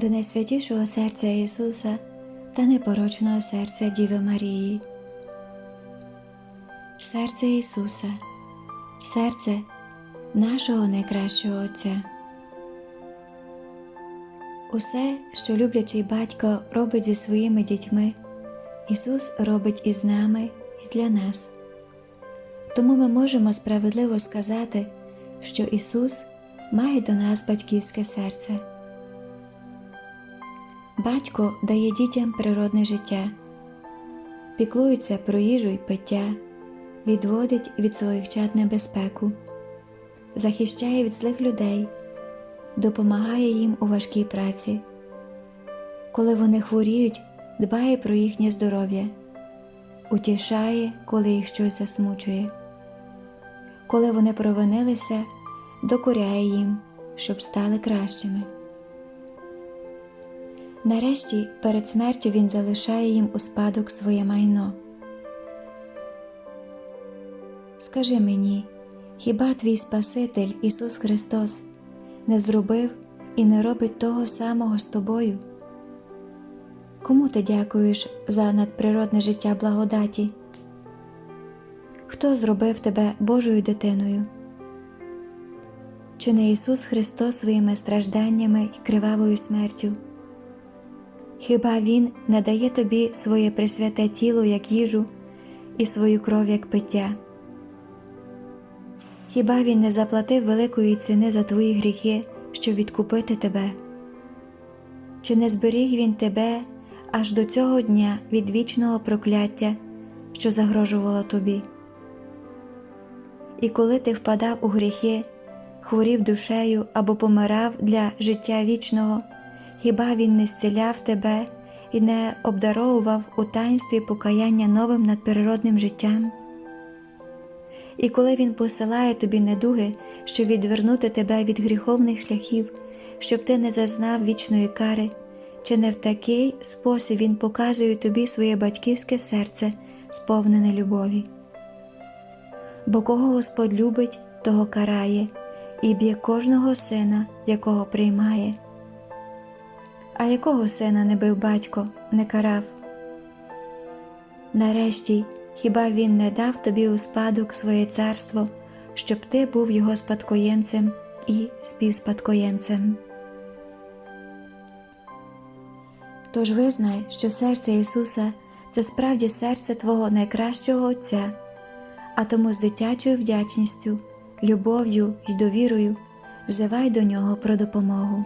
до найсвятішого серця Ісуса та непорочного серця Діви Марії. Серце Ісуса, серце нашого найкращого Отця. Усе, що люблячий батько робить зі своїми дітьми, Ісус робить із нами і для нас. Тому ми можемо справедливо сказати, що Ісус має до нас батьківське серце. Батько дає дітям природне життя, піклується про їжу й пиття, відводить від своїх чад небезпеку, захищає від злих людей, допомагає їм у важкій праці. Коли вони хворіють, дбає про їхнє здоров'я, утішає, коли їх щось засмучує. Коли вони провинилися, докоряє їм, щоб стали кращими. Нарешті перед смертю він залишає їм у спадок своє майно. Скажи мені, хіба твій Спаситель Ісус Христос не зробив і не робить того самого з тобою? Кому ти дякуєш за надприродне життя благодаті? Хто зробив тебе Божою дитиною? Чи не Ісус Христос своїми стражданнями і кривавою смертю? Хіба Він не дає тобі своє присвяте тіло як їжу і свою кров як пиття? Хіба Він не заплатив великої ціни за твої гріхи, щоб відкупити тебе? Чи не зберіг Він тебе аж до цього дня від вічного прокляття, що загрожувало тобі? І коли ти впадав у гріхи, хворів душею або помирав для життя вічного, хіба Він не зціляв тебе і не обдаровував у таїнстві покаяння новим надприродним життям? І коли Він посилає тобі недуги, щоб відвернути тебе від гріховних шляхів, щоб ти не зазнав вічної кари, чи не в такий спосіб Він показує тобі своє батьківське серце, сповнене любові? Бо кого Господь любить, того карає, і б'є кожного сина, якого приймає. А якого сина не бив батько, не карав? Нарешті, хіба він не дав тобі у спадок своє царство, щоб ти був його спадкоємцем і співспадкоємцем? Тож визнай, що серце Ісуса це справді серце Твого найкращого Отця, а тому з дитячою вдячністю, любов'ю й довірою взивай до Нього про допомогу.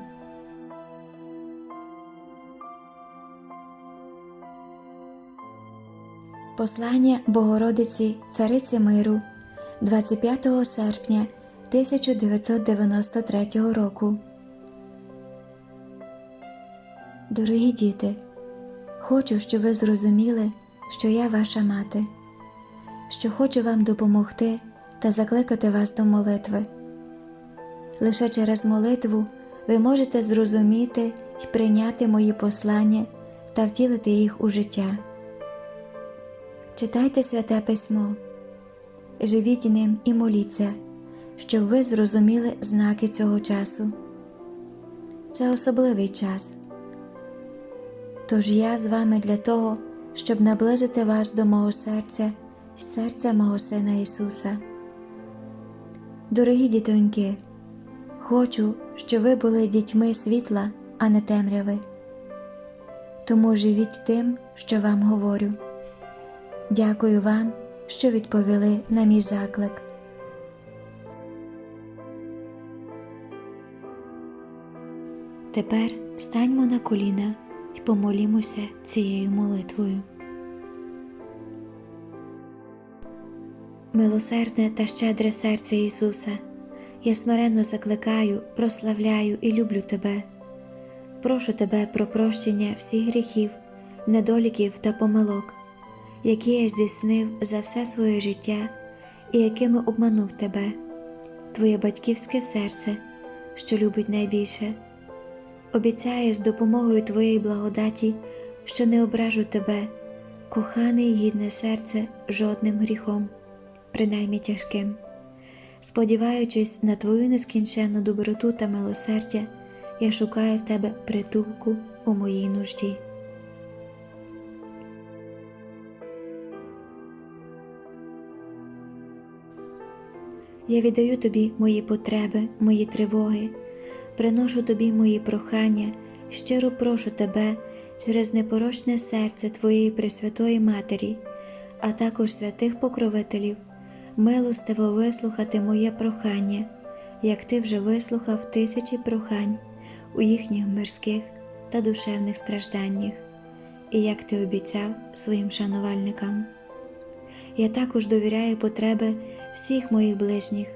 Послання Богородиці Цариці Миру 25 серпня 1993 року. Дорогі діти, хочу, щоб ви зрозуміли, що я ваша мати, що хочу вам допомогти та закликати вас до молитви. Лише через молитву ви можете зрозуміти і прийняти мої послання та втілити їх у життя. Читайте святе письмо, живіть ним і моліться, щоб ви зрозуміли знаки цього часу. Це особливий час. Тож я з вами для того, щоб наблизити вас до мого серця і серця мого Сина Ісуса. Дорогі дітоньки, хочу, щоб ви були дітьми світла, а не темряви. Тому живіть тим, що вам говорю. Дякую вам, що відповіли на мій заклик. Тепер станьмо на коліна і помолімося цією молитвою. Милосердне та щедре серце Ісуса, я смиренно закликаю, прославляю і люблю Тебе. Прошу Тебе про прощення всіх гріхів, недоліків та помилок, які я здійснив за все своє життя і якими обманув Тебе, Твоє батьківське серце, що любить найбільше. Обіцяю з допомогою Твоєї благодаті, що не ображу Тебе, кохане і гідне серце жодним гріхом, принаймні тяжким. Сподіваючись на Твою нескінченну доброту та милосердя, я шукаю в тебе притулку у моїй нужді. Я віддаю тобі мої потреби, мої тривоги, приношу тобі мої прохання, щиро прошу тебе через непорочне серце Твоєї Пресвятої Матері, а також святих покровителів, милостиво вислухати моє прохання, як ти вже вислухав тисячі прохань у їхніх мирських та душевних стражданнях, і як ти обіцяв своїм шанувальникам. Я також довіряю потреби всіх моїх ближніх,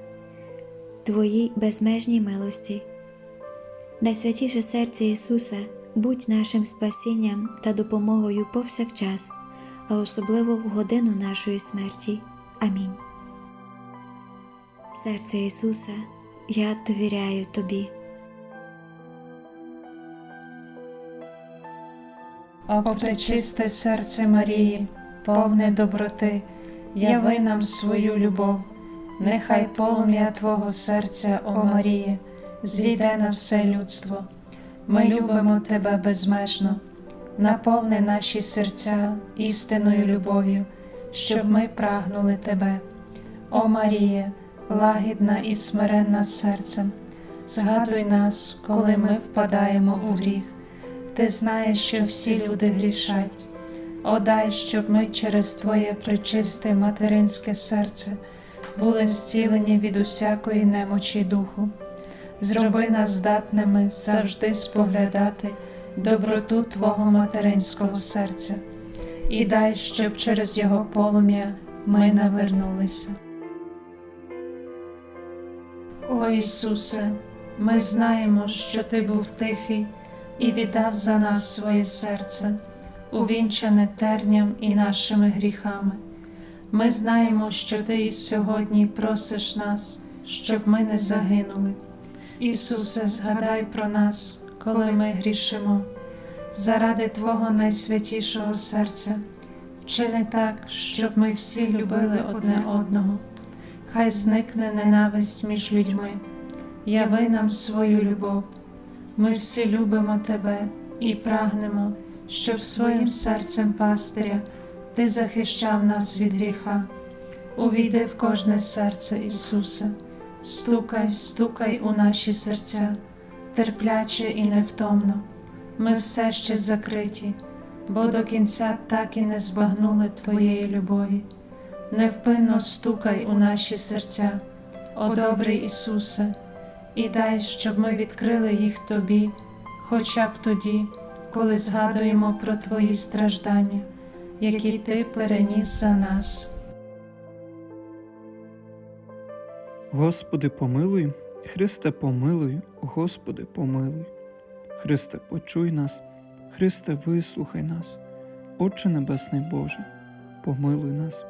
Твоїй безмежній милості. Найсвятіше серце Ісуса, будь нашим спасінням та допомогою повсякчас, а особливо в годину нашої смерті. Амінь. Серце Ісуса, я довіряю Тобі. О пречисте серце Марії, повне доброти, яви нам свою любов, нехай полум'я Твого серця, о Марії, зійде на все людство. Ми любимо Тебе безмежно, наповни наші серця істинною любов'ю, щоб ми прагнули Тебе. О Маріє, лагідна і смиренна серцем, згадуй нас, коли ми впадаємо у гріх. Ти знаєш, що всі люди грішать. О, дай, щоб ми через Твоє причисте материнське серце були зцілені від усякої немочі духу. Зроби нас здатними завжди споглядати доброту Твого материнського серця, і дай, щоб через його полум'я ми навернулися. Ісусе, ми знаємо, що Ти був тихий і віддав за нас своє серце, увінчане терням і нашими гріхами. Ми знаємо, що Ти і сьогодні просиш нас, щоб ми не загинули. Ісусе, згадай про нас, коли ми грішимо, заради Твого найсвятішого серця, вчини так, щоб ми всі любили одне одного. Хай зникне ненависть між людьми, яви нам свою любов. Ми всі любимо Тебе і прагнемо, щоб своїм серцем пастиря Ти захищав нас від гріха. Увійди в кожне серце, Ісусе, стукай, стукай у наші серця, терпляче і невтомно. Ми все ще закриті, бо до кінця так і не збагнули Твоєї любові. Невпинно стукай у наші серця, о добрий Ісусе і дай, щоб ми відкрили їх тобі, хоча б тоді, коли згадуємо про Твої страждання, які Ти переніс за нас. Господи, помилуй, Христе, помилуй, Господи, помилуй. Христе, почуй нас, Христе, вислухай нас, Отче Небесний Боже, помилуй нас,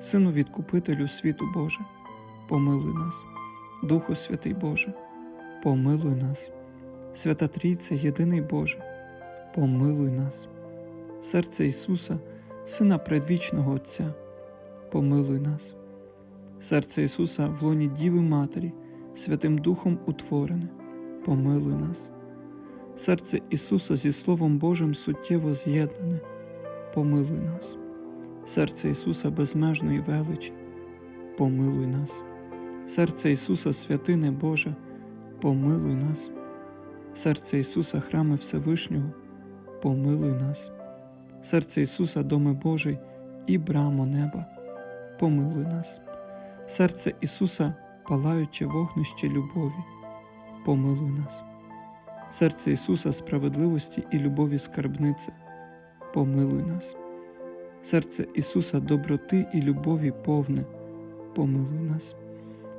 Сину Відкупителю світу Боже, помилуй нас, Духу Святий Боже, помилуй нас, Свята Трійця, єдиний Боже, помилуй нас, серце Ісуса, Сина предвічного Отця, помилуй нас. Серце Ісуса в лоні Діви Матері, Святим Духом утворене, помилуй нас. Серце Ісуса зі Словом Божим суттєво з'єднане, помилуй нас. Серце Ісуса безмежної величі, помилуй нас. Серце Ісуса святине Боже, помилуй нас. Серце Ісуса храми Всевишнього, помилуй нас. Серце Ісуса доми Божий і брамо неба, помилуй нас серце Ісуса, палаюче вогнище любові, помилуй нас, серце Ісуса справедливості і любові скарбнице, помилуй нас, серце Ісуса доброти і любові повне, помилуй нас,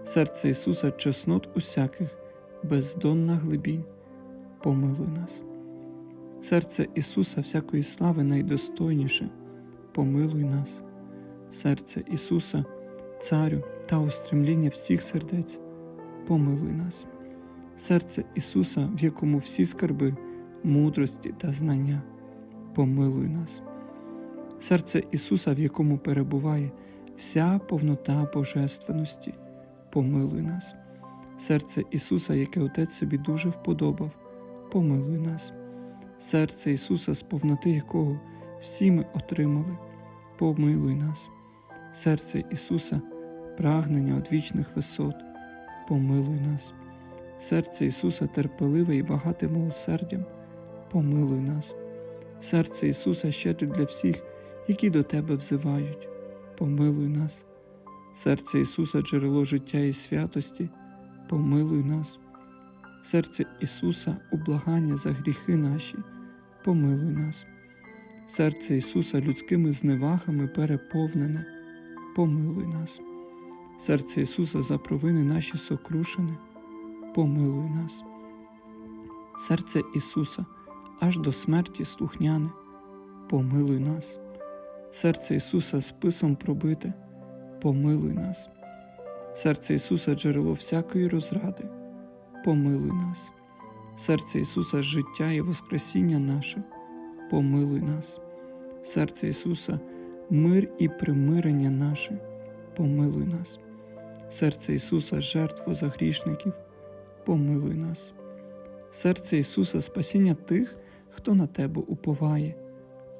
серце Ісуса чеснот усяких, бездонна глибінь, помилуй нас, серце Ісуса всякої слави найдостойніше, помилуй нас, серце Ісуса. Царю та устремління всіх сердець, помилуй нас, серце Ісуса, в якому всі скарби, мудрості та знання, помилуй нас, серце Ісуса, в якому перебуває вся повнота Божественності, помилуй нас, серце Ісуса, яке Отець собі дуже вподобав, помилуй нас. Серце Ісуса, з повноти якого всі ми отримали, помилуй нас. Серце Ісуса, прагнення одвічних висот, помилуй нас. Серце Ісуса терпеливе і багате милосердям, помилуй нас. Серце Ісуса щедре для всіх, які до Тебе взивають, помилуй нас. Серце Ісуса джерело життя і святості, помилуй нас. Серце Ісуса ублагання за гріхи наші, помилуй нас. Серце Ісуса людськими зневагами переповнене, помилуй нас. Серце Ісуса за провини наші сокрушене, помилуй нас. Серце Ісуса аж до смерті слухняне, помилуй нас. Серце Ісуса списом пробите, помилуй нас. Серце Ісуса джерело всякої розради, помилуй нас. Серце Ісуса життя і воскресіння наше, помилуй нас. Серце Ісуса мир і примирення наше, помилуй нас. Серце Ісуса жертву за грішників, помилуй нас. Серце Ісуса спасіння тих, хто на Тебе уповає,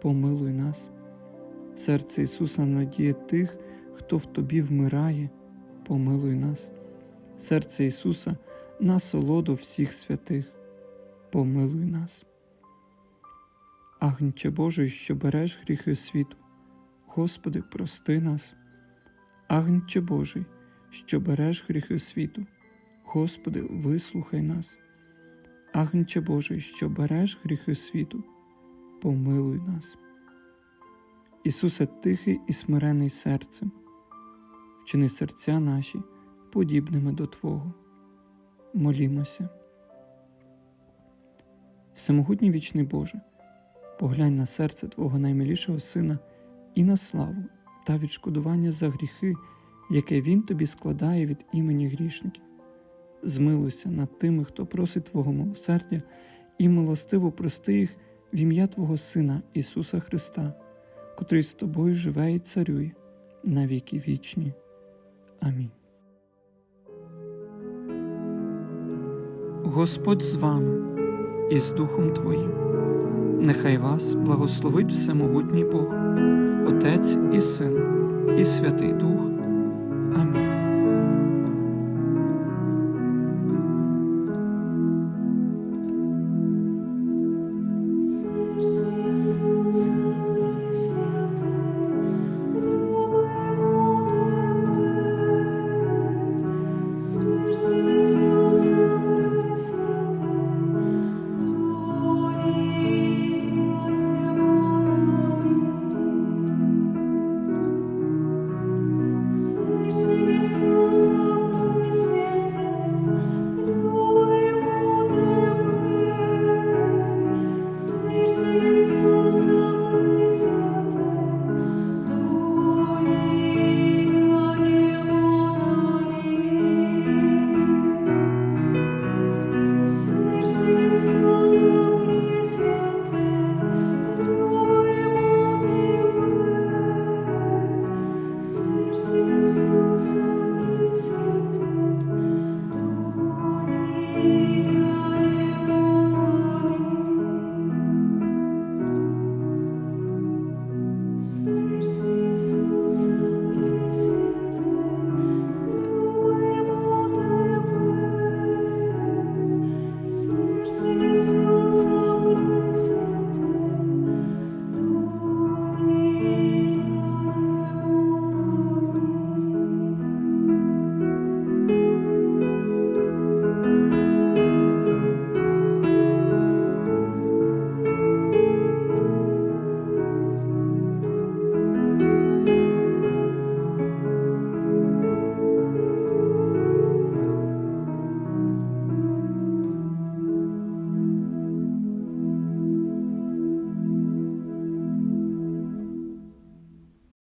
помилуй нас. Серце Ісуса надія тих, хто в Тобі вмирає, помилуй нас. Серце Ісуса насолоду всіх святих, помилуй нас. Агнче Божий, що береш гріхи світу, Господи, прости нас. Агнче Божий, що береш гріхи світу, Господи, вислухай нас. Агнче Божий, що береш гріхи світу, помилуй нас. Ісусе тихий і смирений серцем, вчини серця наші подібними до Твого. Молімося. Всемогутній вічний Боже, поглянь на серце Твого наймилішого Сина і на славу та відшкодування за гріхи, яке Він тобі складає від імені грішників. Змилуйся над тими, хто просить Твого милосердя, і милостиво прости їх в ім'я Твого Сина Ісуса Христа, котрий з тобою живе і царює на віки вічні. Амінь. Господь з вами і з Духом Твоїм. Нехай вас благословить Всемогутній Бог, Отець і Син, і Святий Дух. Амінь.